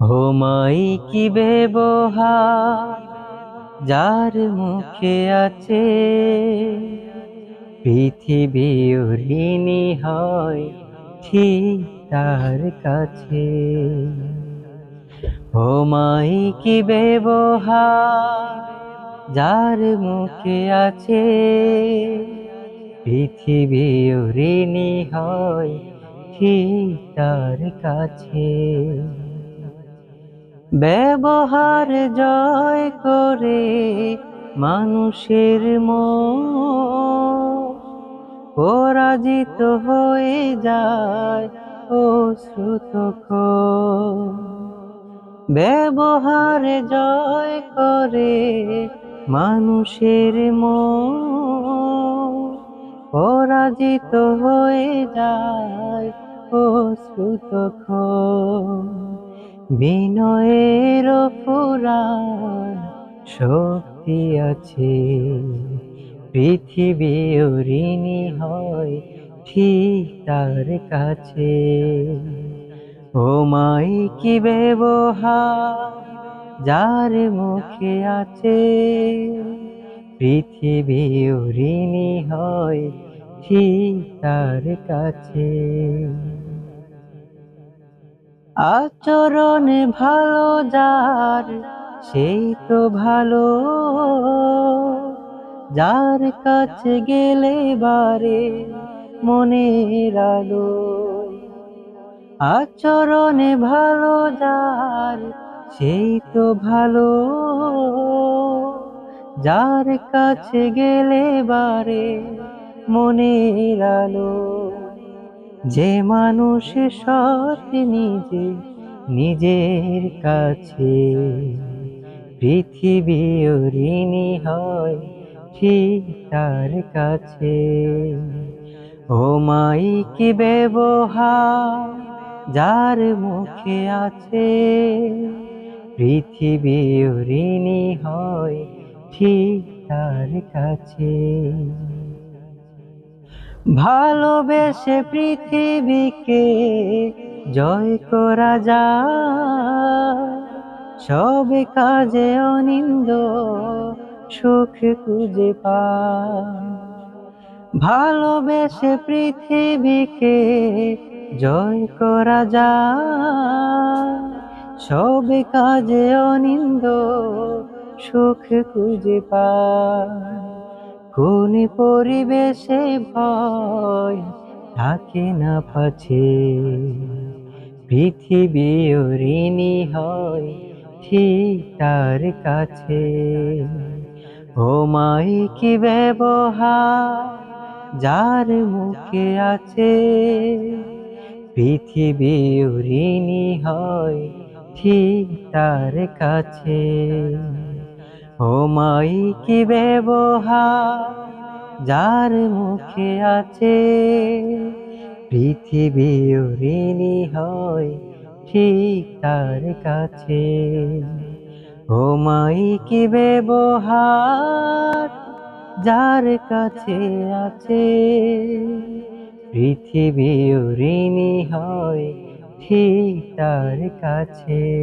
হোমাই কি ব্যবহার? যার মুখে আছে পৃথিবী ঋণী হয় ঠিক তার কাছে। হোমাই কি ব্যবহার? যার মুখে আছে পৃথিবী ঋণী হয় ঠিক তার কাছে। ব্যবহার জয় করে মানুষের মন। পরাজিত হয়ে যায় ও শ্রুত ব্যবহার জয় করে মানুষের মন। পরাজিত হয়ে যায় ও শ্রুত বিনয়ের ফুরান শক্তি আছে। পৃথিবী ঋণী হয় ঠিক তার কাছে। ও মাই কি ব্যবহার যার মুখে আছে। পৃথিবী ঋণী হয় ঠিক তার কাছে। আচরণ ভালো যার, সেই তো ভালো। যার কাছে গেলে বারে মনের আলো। আচরণে ভালো যার, সেই তো ভালো। যার কাছে গেলে বারে মনের আলো। যে মানুষ সৎ নিজে, নিজের কাছে। পৃথিবী ঋণী হয় ঠিক তার কাছে। ও মাই ব্যবহার যার মুখে আছে পৃথিবী ঋণী হয় ঠিক তার কাছে। ভালোবেসে পৃথিবীকে জয় করা যা সব কাজে অনিন্দ সুখ খুঁজে পায়। ভালোবেসে পৃথিবীকে জয় করা যা সব কাজে অনিন্দ সুখ খুঁজে পায়। কোন পরিবেশে ভয় থাকে না পাছে। পৃথিবী ঋণী হয় ঠিক তার কাছে। ও মাই কি ব্যবহার যার মুখে আছে। পৃথিবী ঋণী হয় ঠিক তার কাছে। ও কি ব্যবহার যার মুখে আছে? পৃথিবী ঋণী হয় ঠিক তার কাছে। ও কি ব্যবহার যার কাছে আছে? পৃথিবী ঋণী হয় ঠিক তার কাছে।